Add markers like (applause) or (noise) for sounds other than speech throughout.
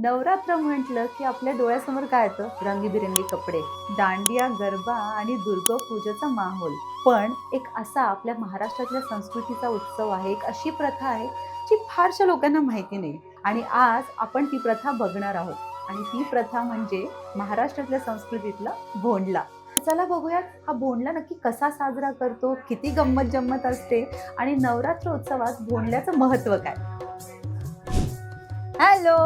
नवरात्र म्हटलं की आपल्या डोळ्यासमोर काय येतं? रंगीबिरंगी कपडे दांडिया गरबा आणि दुर्गापूजेचा माहोल. पण एक असा आपल्या महाराष्ट्रातल्या संस्कृतीचा उत्सव आहे एक अशी प्रथा आहे जी फारशा लोकांना माहिती नाही. आणि आज आपण ती प्रथा बघणार आहोत. आणि ती प्रथा म्हणजे महाराष्ट्रातल्या संस्कृतीतला भोंडला. चला बघूयात हा भोंडला नक्की कसा साजरा करतो? किती गंमत जम्मत असते? आणि नवरात्र उत्सवात भोंडल्याचं महत्त्व काय? हॅलो.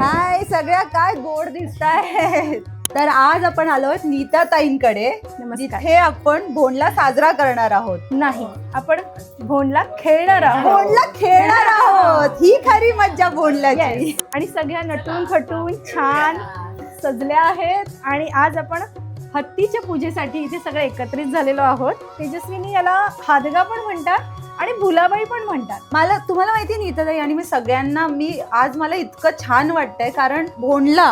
हाय सगळ्या काय गोड दिसताय तर आज आपण आलोय नीता ताईंकडे. नमस्कार. जिथे आपण भोंडला साजरा करणार आहोत. नाही आपण भोंडला खेळणार आहोत. भोंडला खेळणार आहोत. ही खरी मज्जा भोंडल्याची. आणि सगळ्या नटून खटून छान सजल्या आहेत. आणि आज आपण हत्तीच्या पूजेसाठी इथे सगळे एकत्रित झालेलो आहोत. तेजस्विनी याला हादगा पण म्हणतात. आणि भुलाबाई पण म्हणतात. मला तुम्हाला माहिती आहे नीता आणि मी सगळ्यांना मी आज मला इतकं छान वाटतंय कारण भोंडला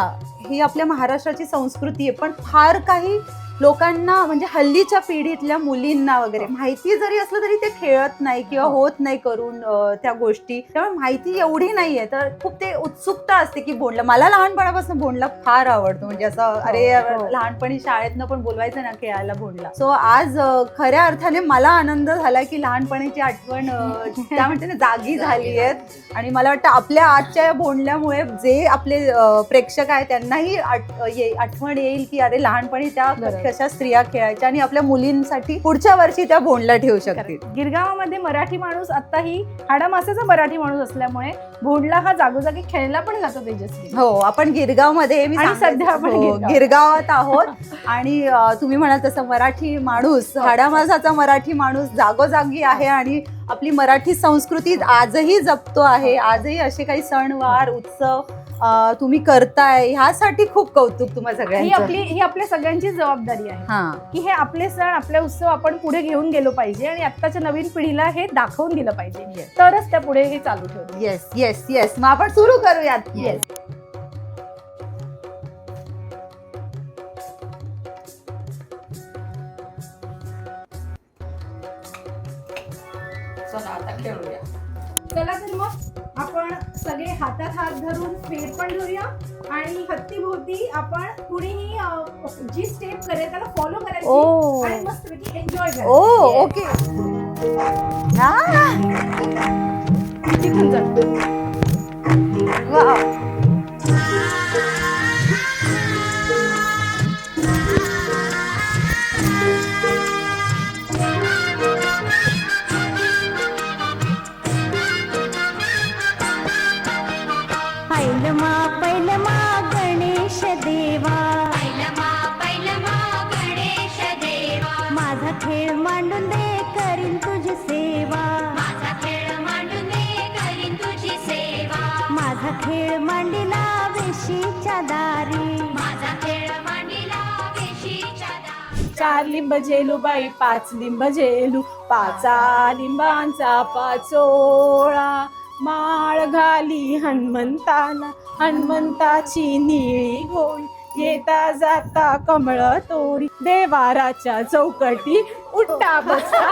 ही आपल्या महाराष्ट्राची संस्कृती आहे पण फार काही लोकांना म्हणजे हल्लीच्या पिढीतल्या मुलींना वगैरे माहिती जरी असलं तरी ते खेळत नाही किंवा होत नाही करून त्या गोष्टी. त्यामुळे माहिती एवढी नाहीये. तर खूप ते उत्सुकता असते की भोंडला मला लहानपणापासून भोंडला फार आवडतो. म्हणजे असं अरे हो. लहानपणी शाळेतनं पण बोलवायचं ना खेळायला भोंडला सो आज खऱ्या अर्थाने मला आनंद झाला की लहानपणीची आठवण (laughs) त्या म्हणते ना जागी झाली आहेत. आणि मला वाटतं आपल्या आजच्या या भोंडल्यामुळे जे आपले प्रेक्षक आहेत त्यांनाही आठवण येईल की अरे लहानपणी त्या. कशा स्त्रिया खेळायच्या आणि आपल्या मुलींसाठी पुढच्या वर्षी त्या भोंडला ठेवू शकतील. गिरगावामध्ये मराठी माणूस आताही हाडामासाचा मराठी माणूस असल्यामुळे भोंडला हा जागोजागी खेळला पण जातो तेजस्वी. हो आपण गिरगावमध्ये मी आणि सांगायचं- सध्या आपण हो, गिरगावात. आहोत. आणि तुम्ही म्हणाल तसं मराठी माणूस हो. हाडामासाचा मराठी माणूस जागोजागी आहे आणि आपली मराठी संस्कृती आजही जपतो आहे. आजही असे काही सणवार उत्सव तुम्ही करताय ह्यासाठी खूप कौतुक तुम्हा ही सगळ्यांचं. आपली ही आपल्या सगळ्यांची जबाबदारी आहे. हा. की हे आपले सण आपले उत्सव आपण पुढे घेऊन गेलो पाहिजे आणि आत्ताच्या नवीन पिढीला हे दाखवून दिलं पाहिजे. Yes. तरच त्या पुढे हे चालू ठेवतील. येस येस येस मग आपण सुरू करूयात. Yes. चला आता खेळूया. चला तर मग आपण सगळे हातात हात धरून फेर पण धरूया आणि हत्तीभोवती आपण कुणीही जी स्टेप करेल त्याला फॉलो. करायची आणि मस्तपैकी एन्जॉय ओ करायची ओके. हा. तिथून जा. वाव खेळ मांडिला वेशीच्या दारी. माझा खेळ मांडीला वेशीच्या दारी. चार लिंब जेलू बाई पाच लिंब जेलू पाचा लिंबांचा पाचोळा. माळ घाली हनुमंताला हनुमंताची निळी होळी येता जाता कमळ तोरी देवाराच्या चौकटी उठा बसा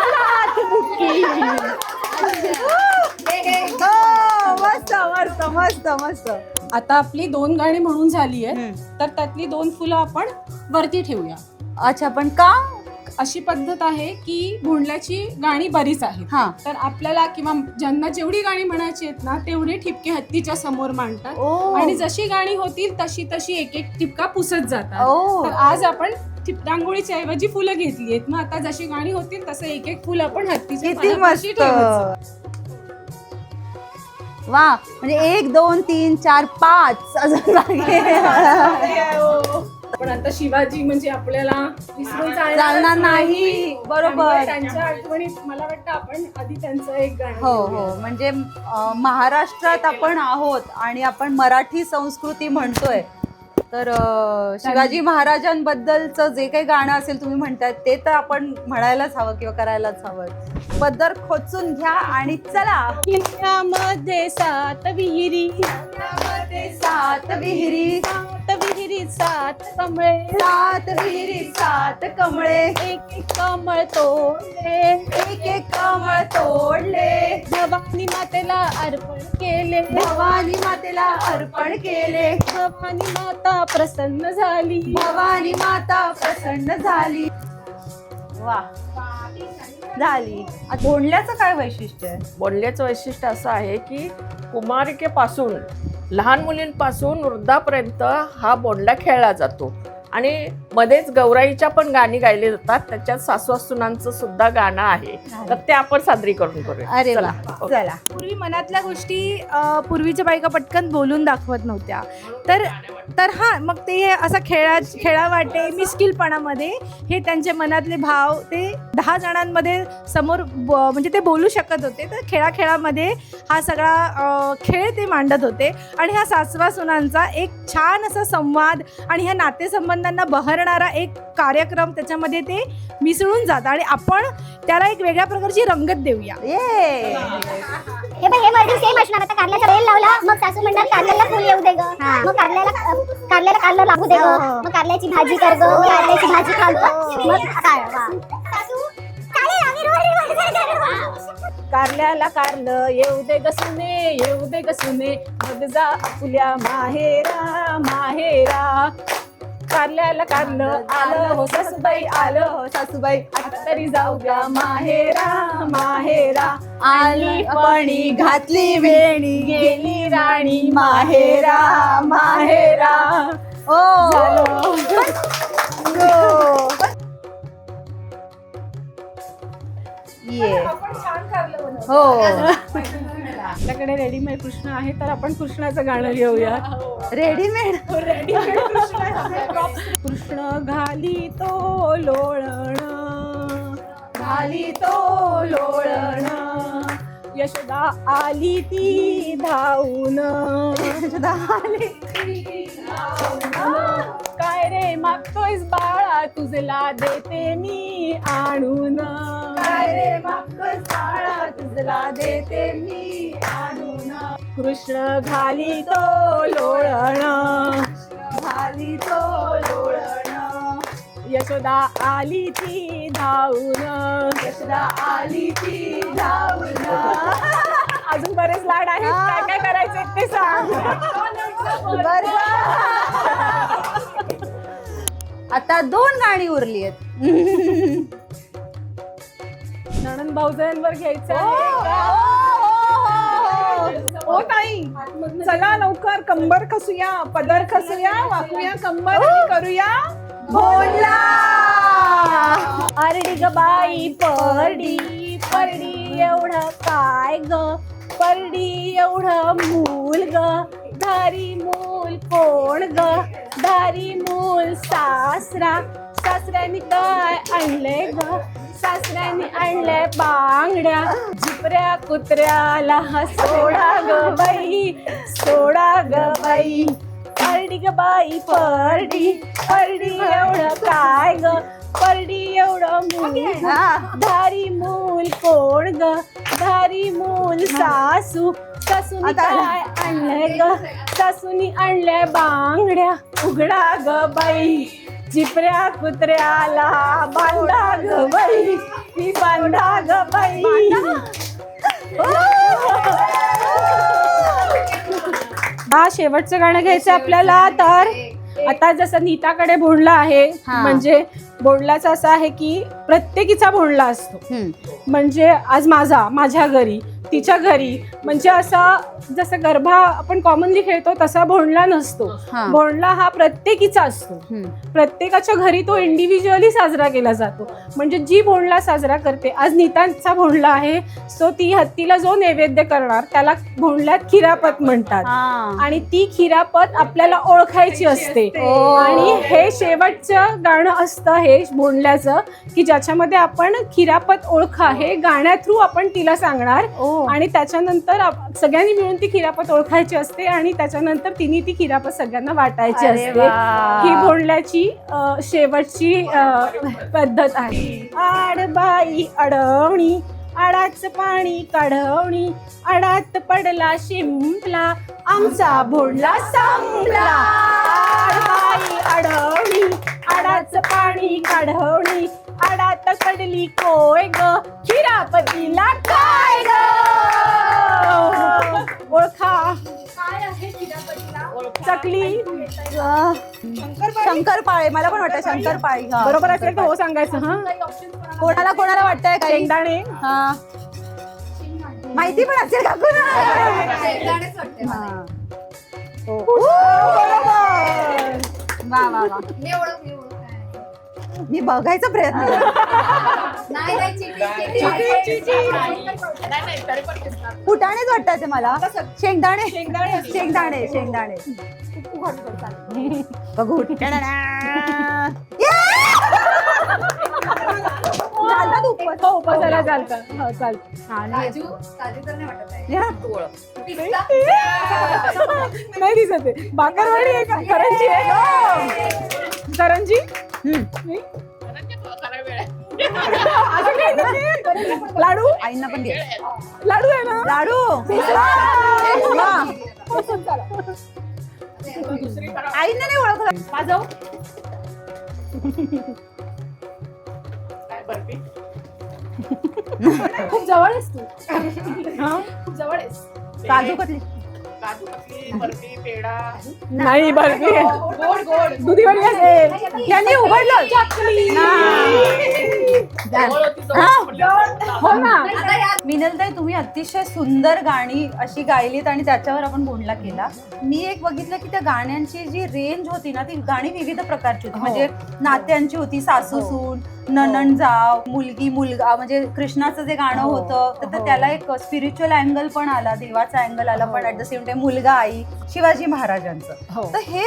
मस्त मस्त मस्त. आता आपली दोन गाणी म्हणून झाली आहेत हम्म. तर त्यातली दोन फुलं आपण वरती ठेवूया. अच्छा पण का? अशी पद्धत आहे की भोंडल्याची गाणी बरीच आहेत. हा. तर आपल्याला किंवा ज्यांना जेवढी गाणी म्हणायची आहेत ना तेवढे ठिपके हत्तीच्या समोर मांडतात. आणि जशी गाणी होतील तशी तशी एक एक ठिपका पुसत जातात. तर आज आपण रांगोळीच्या ऐवजी फुलं घेतली आहेत. मग आता जशी गाणी होतील तसं एक एक फुल आपण हत्तीच्या वा म्हणजे एक दोन तीन चार पाच अजून पण आता शिवाजी म्हणजे आपल्याला विसरून चालणार नाही. बरोबर. त्यांच्या आठवणीत मला वाटतं आपण आधी त्यांचं एक गाणं हो. हो म्हणजे महाराष्ट्रात आपण आहोत आणि आपण मराठी संस्कृती म्हणतोय तर शिवाजी महाराजांबद्दलचं जे काही गाणं असेल तुम्ही म्हणताय ते तर आपण म्हणायलाच हवं किंवा करायलाच हवं. पदर खोचून घ्या आणि चला. किल्ल्यामध्ये सात विहिरी. सात विहिरी. सात विहिरी सात कमळे. सात विहिरी सात कमळे. एक एक कमळ तोडले. एक एक कमळ तोडले. भवानी मातेला अर्पण केले. भवानी मातेला अर्पण केले. भवानी माता प्रसन्न झाली. भवानी माता प्रसन्न झाली. वा. झाली. आता बोंडल्याचं काय वैशिष्ट्य आहे? बोलण्याचं वैशिष्ट्य असं आहे की कुमारिकेपासून लहान मुलींपासून वृद्धापर्यंत हा बोंडला खेळला जातो. आणि मध्येच गौराईच्या पण गाणी गायली जातात. त्याच्यात सासू सुद्धा गाणं आहे. तर ते आपण सादरीकरण करूया. अरे चला. वा. ओके. चला. पूर्वी मनातल्या गोष्टी पूर्वीच्या बायका पटकन बोलून दाखवत नव्हत्या. तर तर हां मग ते असं खेळा खेळा वाटे मिस्किलपणामध्ये हे त्यांचे मनातले भाव ते दहा जणांमध्ये समोर म्हणजे ते बोलू शकत होते. तर खेळाखेळामध्ये हा सगळा खेळ ते मांडत होते. आणि ह्या सासवा सुनांचा एक छान असा संवाद आणि ह्या नातेसंबंधांना बहरणारा एक कार्यक्रम त्याच्यामध्ये ते मिसळून जातात आणि आपण त्याला एक वेगळ्या प्रकारची रंगत देऊया. ये. हे बघ हे सेम असणार. आता कारल्याचा वेल लावला मग सासू म्हणणार कारल्याला फुल येऊ दे ग. मग कारल्याला कारल्याला कारलं लागू दे ग. मग कारल्याची भाजी कर ग. कारल्याची भाजी खाल ग. मग काय. कारल्याला कारलं येऊ दे गसुने येऊ दे गसुने मग जा आपुल्या माहेरा माहेरा. कारल्याला कारलं आलं हो सासूबाई आलं हो सासूबाई. आता तरी जाऊ द्या माहेरा माहेरा. आली पणी घातली वेणी गेली राणी माहेरा माहेरा. ओ. ये. हो. आपल्याकडे रेडीमेड कृष्ण आहे तर आपण कृष्णाचं गाणं घेऊया. रेडीमेड रेडीमेड कृष्ण कृष्ण घाली तो लोळण घाली तो लोळण यशोदा आली ती धावून. यशोदा आली. काय रे मागतोयस बाळा तुझला देते मी आणून. काय रे मागतोयस बाळा तुझला देते मी आणून. कृष्ण घाली तो लोळण. घाली तो लोळण. यशोदा आली ती धावून. यशोदा आली ती धावून. (laughs) अजून बरेच लाड आहेत. काय काय करायचे ते सांग. (laughs) आता दोन गाणी उरली आहेत. (laughs) नणंद भाऊजांवर घ्यायचं हो, का? ओ ताई. चला लवकर कंबर खसूया पदर खसूया वाकूया कंबर करूया. बोला अरडी ग बाई परडी परडी एवढं काय ग? परडी एवढं मूल ग? धारी मूल कोण ग? धारी मूल सासरा. सासऱ्याने काय आणले ग? सासऱ्याने आणले बांगड्या झिपऱ्या कुत्र्याला सोडा ग बाई सोडा ग बाई. परडी ग बाई परडी परडी एवढं काय ग? परडी एवढं मूल. धारी मूल कोण ग? धारी मूल सासू. सासूनी काय आणलंय ग? सासूनी आणल्या बांगड्या. उघडा ग बाई. जिपऱ्या कुत्र्याला बांधा ग बाई मी बांधा ग बाई. हा शेवटचं गाणं घ्यायचं आपल्याला तर. आता जसं नीताकडे भोंडला आहे हा. म्हणजे भोंडलाचं असं आहे की प्रत्येकीचा भोंडला असतो. म्हणजे आज माझा माझ्या घरी तिच्या घरी. म्हणजे असा जसं गरबा आपण कॉमनली खेळतो तसा भोंडला नसतो. हा. भोंडला हा प्रत्येकीचा असतो. प्रत्येकाच्या घरी तो इंडिव्हिज्युअली साजरा केला जातो. म्हणजे जी भोंडला साजरा करते आज नीतांचा भोंडला आहे सो ती हत्तीला जो नैवेद्य करणार त्याला भोंडल्यात खिरापत म्हणतात. आणि ती खिरापत आपल्याला ओळखायची असते. आणि हे शेवटचं गाणं असतं हे बोंडल्याचं की ज्याच्यामध्ये आपण खिरापत ओळखा हे गाण्या थ्रू आपण तिला सांगणार. ओ आणि त्याच्यानंतर आप- सगळ्यांनी मिळून ती खिरापत ओळखायची असते आणि त्याच्यानंतर तिने ती खिरापत सगळ्यांना वाटायची अरे असते. वा. ही बोंडल्याची अ, शेवटची अ, पद्धत आहे. आडबाई अडवणी आडाच पाणी काढवणी आडात पडला शिंपला आमचा भोंडला संपला. आडबाई आई आडवणी आडाचं पाणी काढवणी आडात कडली कोय ग? खिरापतीला चकली? शंकरपाळे. मला पण वाटतं शंकरपाळी हा. बरोबर असेल तर हो सांगायचं हा? कोणाला कोणाला वाटतंय काही? शेंगदाणे. हा. माहिती पण असेल का कोणाला? हा. हो. वा वा वा मी बघायचा प्रयत्न. फुटाणेच वाटतात ते मला. शेंगदाणे. शेंगदाणे शेंगदाणे शेंगदाणे. बघू. (laughs) (laughs) झालं तू उपवास. हो उपवासाला हो चालतं. आणि या. नाही दिसत आहे. बाकरवाडी आहे का? करंजी आहे करंजी. लाडू? आईंना पण लाडू आहे ना? लाडू. आईंना नाही ओळखलं. वाजव खूप जवळ आहेस तू. हा? खूप जवळ आहेस. काजू कतली. काजू कतली बर्फी पेढा. नाही बर्फी. गोड गोड. दुधी वडी असेल. यांनी उघडलं. हो ना. मिनलताई तुम्ही अतिशय सुंदर गाणी अशी गायलीत आणि त्याच्यावर आपण बोलला केला. मी एक बघितलं की त्या गाण्यांची जी रेंज होती ना ती गाणी विविध प्रकारची होती. हो. म्हणजे नात्यांची होती सासू हो. सून ननन जाव मुलगी मुलगा म्हणजे कृष्णाचं जे गाणं. होतं तर ते. त्याला एक स्पिरिच्युअल अँगल पण आला देवाचा अँगल आला पण. ऍट द सेम टाइम मुलगा आई शिवाजी महाराजांचं. तर हे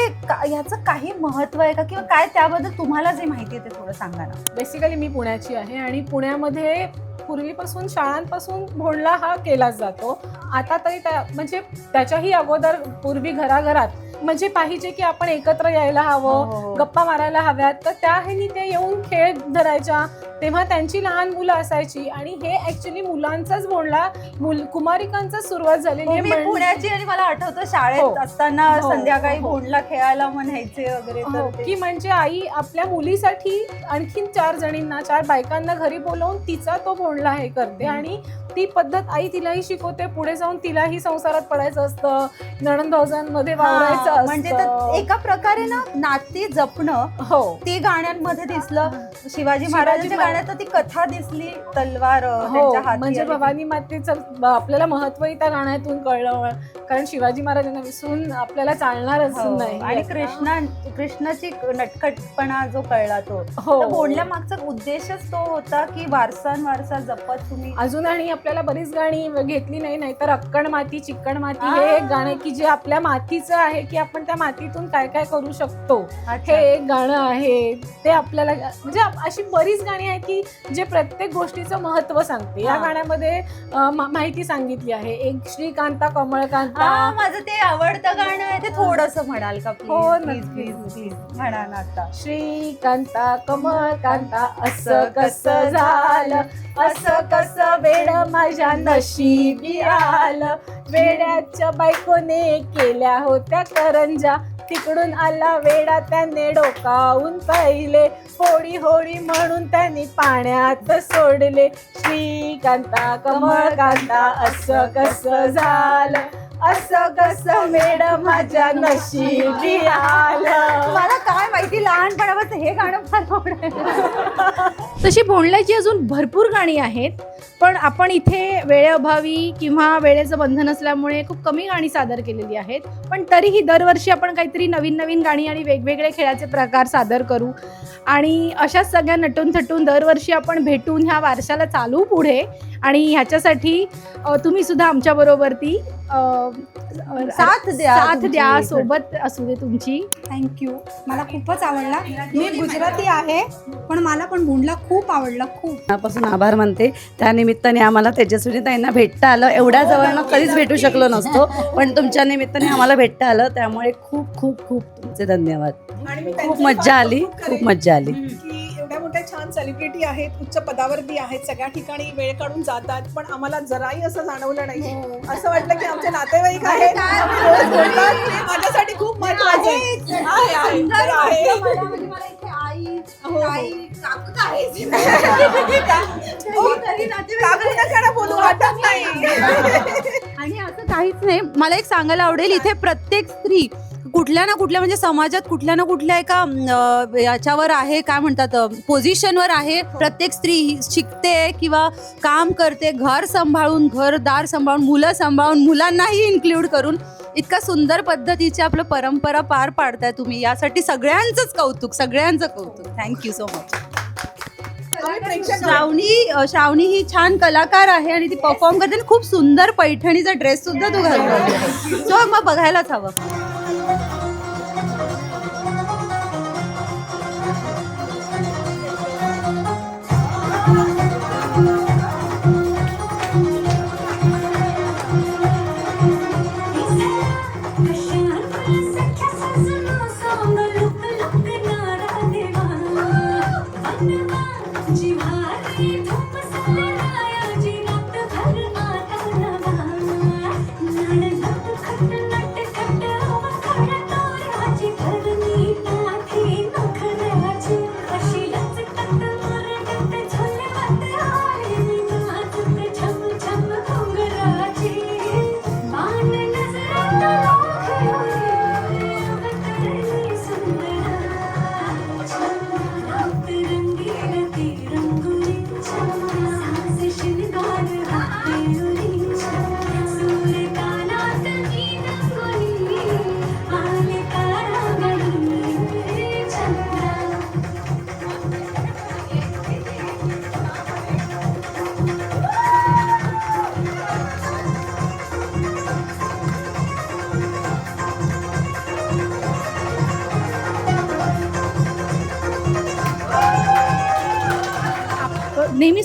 ह्याचं काही महत्त्व आहे का? किंवा काय त्याबद्दल तुम्हाला जे माहिती आहे ते थोडं सांगा ना. बेसिकली मी पुण्याची आहे आणि पुण्यामध्ये पूर्वीपासून शाळांपासून भोंडला हा केलाच जातो. आता तरी त्या म्हणजे त्याच्याही अगोदर पूर्वी घराघरात म्हणजे पाहिजे की आपण एकत्र यायला हवं हो. गप्पा मारायला हव्यात तर त्या ह्यानी ते येऊन खेळ धरायच्या तेव्हा त्यांची लहान मुलं असायची आणि हे ऍक्च्युली मुलांचाच बोलला मुल कुमारिकांचा सुरुवात झालेली हो, आहे मी म्हणजे- पुण्याची आणि मला आठवतं शाळेत हो. असताना हो. संध्याकाळी हो. भोंडला खेळायला म्हणायचे वगैरे हो, तर की म्हणजे आई आपल्या मुलीसाठी आणखीन चार जणींना चार बायकांना घरी बोलवून तिचा तो बोलला हे करते आणि ती पद्धत आई तिलाही शिकवते पुढे जाऊन तिलाही संसारात पडायचं असतं नणंद भाऊजांमध्ये वावरायचं म्हणजे तर. एका प्रकारे ना नाती जपणं हो. ते गाण्यांमध्ये दिसलं. शिवाजी महाराजांच्या महाराज- गाण्यात तर ती कथा दिसली तलवार हो म्हणजे. भवानी मातेचं आपल्याला महत्वही त्या गाण्यातून कळलं कारण शिवाजी महाराजांना विसरून आपल्याला चालणारच हो, नाही. आणि कृष्णा कृष्णाची नटखटपणा जो कळला तो. हो. बोलल्या मागचा उद्देशच तो होता की वारसा जपत तुम्ही. अजून आणि आपल्याला बरीच गाणी घेतली नाही नाहीतर अक्कड माती चिक्कड माती. हे एक गाणं की जे आपल्या मातीचं आहे की आपण त्या मातीतून काय काय करू शकतो. हे एक गाणं आहे. ते आपल्याला म्हणजे अशी बरीच गाणी आहेत की जे प्रत्येक गोष्टीचं महत्त्व सांगते. या. गाण्यामध्ये माहिती सांगितली आहे. एक श्रीकांता कमळकांता. माझं ते आवडतं गाणं आहे. ते थोडस म्हणाल का हो, प्लीज प्लीज नक्की. प्लीज प्लीज म्हणा ना आता. श्रीकांता कमळकांता असं कसं झालं? असं कसं वेड माझ्या नशिबी आलं? वेड्याच्या बायकोने केल्या होत्या करंजा. तिकडून आला वेडा त्याने डोकावून पाहिले. होळी होळी म्हणून त्यांनी पाण्यात सोडले. श्रीकांता कमळकांता असं कसं झालं? असं कसं वेड माझ्या नशिबी आलं? मला काय माहिती लहानपणापासून हे गाणं फार तशी भोंडल्याची अजून भरपूर गाणी आहेत पण आपण इथे वेळेअभावी किंवा वेळेचं बंधन असल्यामुळे खूप कमी गाणी सादर केलेली आहेत. पण तरीही दरवर्षी आपण काहीतरी नवीन नवीन गाणी आणि वेगवेगळे खेळाचे प्रकार सादर करू. आणि अशाच सगळ्या नटून थटून दरवर्षी आपण भेटून ह्या वारशाला चालू पुढे. आणि ह्याच्यासाठी तुम्हीसुद्धा आमच्याबरोबर ती आमच्याबरोबरती साथ द्या साथ. द्या सोबत असू दे तुमची. थँक्यू मला खूपच आवडला. मी गुजराती आहे पण मला पण भोंडला खूप आवडला खूप. मनापासून आभार मानते. त्या निमित्ताने आम्हाला तेजस्विनी ताईंना भेटता आलं. एवढ्या जवळनं कधीच भेटू शकलो नसतो (laughs) पण तुमच्या निमित्ताने आम्हाला भेटता आलं. त्यामुळे खूप खूप खूप तुमचे धन्यवाद. आणि मी खूप त्यांची मज्जा आली खूप मज्जा आली. एवढ्या मोठ्या छान सेलिब्रिटी आहेत उच्च पदावरती आहेत सगळ्या ठिकाणी वेळ काढून जातात पण आम्हाला जराही असं जाणवलं नाही. असं वाटलं की आमचे नातेवाईक आहेत माझ्यासाठी खूप महत्वाचं आहे (laughs) वाटत नाही. (laughs) आणि असं काहीच नाही. मला एक सांगायला आवडेल इथे प्रत्येक स्त्री कुठल्या ना कुठल्या म्हणजे समाजात कुठल्या ना कुठल्या एका अं, याच्यावर आहे काय म्हणतात पोझिशनवर आहे. प्रत्येक स्त्री ही शिकते किंवा काम करते घर सांभाळून घरदार सांभाळून मुलं सांभाळून मुलांनाही इन्क्लूड करून. इतका सुंदर पद्धतीची आपलं परंपरा पार पाडताय तुम्ही. यासाठी सगळ्यांचंच कौतुक सगळ्यांचं कौतुक. Thank you so much Shravani uh, Shravani ही छान कलाकार आहे आणि ती परफॉर्म करते. आणि खूप सुंदर पैठणीचा ड्रेस सुद्धा तू घालतो सो मग बघायलाच हवं.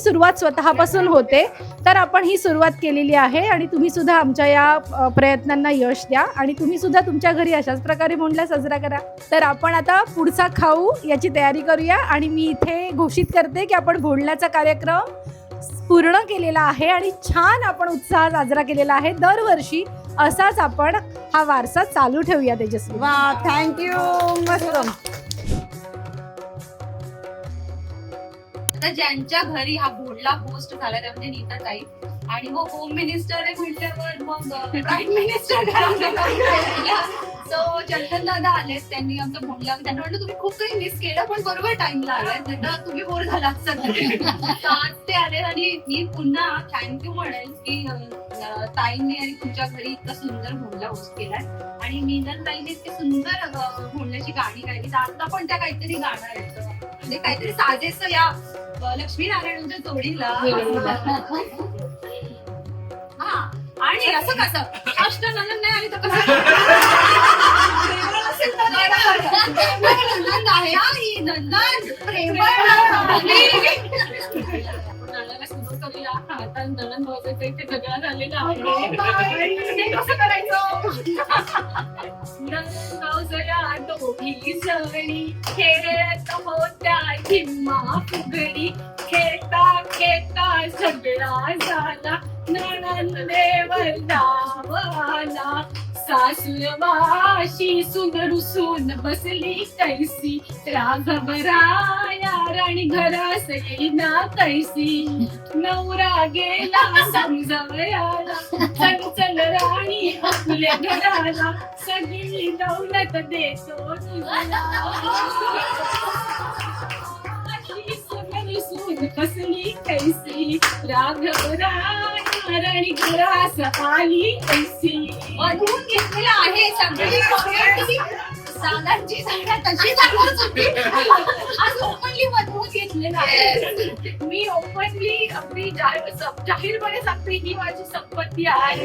सुरुवात स्वतःपासून होते तर आपण ही सुरुवात केलेली आहे आणि तुम्ही सुद्धा आमच्या या प्रयत्नांना यश द्या आणि तुम्ही सुद्धा तुमच्या घरी अशाच प्रकारे मोंडला साजरा करा. तर आपण आता पुढचा खाऊ याची तयारी करूया आणि मी इथे घोषित करते की आपण भोंडल्याचा कार्यक्रम पूर्ण केलेला आहे आणि छान आपण उत्साह साजरा केलेला आहे. दरवर्षी असाच आपण हा वारसा चालू ठेवूया तेजस्वी. वा थँक्यू मस्त. आता ज्यांच्या घरी हा बोर्डला पोस्ट झाला त्या म्हणजे नीता ताई. आणि मग होम मिनिस्टर आहे म्हटल्यावर मग प्राईम मिनिस्टर सो चंदन दादा आलेत त्यांनी आमचं बोलला त्यांना म्हटलं तुम्ही खूप काही मिस केलं पण बरोबर टाइमला आलाय त्यांना तुम्ही बोर झाला तर आज ते आले आणि मी पुन्हा थँक्यू म्हणेल की अं, ताईंनी आणि तुमच्या घरी इतका सुंदर भोंडला होस्ट केलाय. आणि मीनल ताईने इतकी सुंदर भोंडल्याची गाणी गायली. तर आता पण त्या काहीतरी गाणं आहेत. म्हणजे काहीतरी साजेस या अं, लक्ष्मीनारायणांच्या जोडीला. (laughs) हा. आणि असं कसं? अष्ट नंदन नाही आली तर कसं? (laughs) नंदन आहे. नंदन. सुरू (laughs) करूया आता इथे सगळं झालेलं आहे कसं करायचं नंदगावजया दोघी जणी खेळत होत्या फुगडी खेळता खेळता सगळा झाला नणंदेवर डावाला सासूरवाशी सुन बसली कैसी राघवराया राणी घरास येईना कैसी नवरा गेला समजावयाला. चल चल राणी आपल्या घराला सगळी दौलत देतो तुला अशी सुनरुसून बसली कैसी राघवराया राणी घरास आली कैसी वधून घेतलेला आहे. सगळी community सालांची झाडं तशी चालूच होती आज ओपनली वधून घेतलेला आहे. मी ओपनली जाहीर- जाहीरपणे सांगते ही माझी संपत्ती आहे.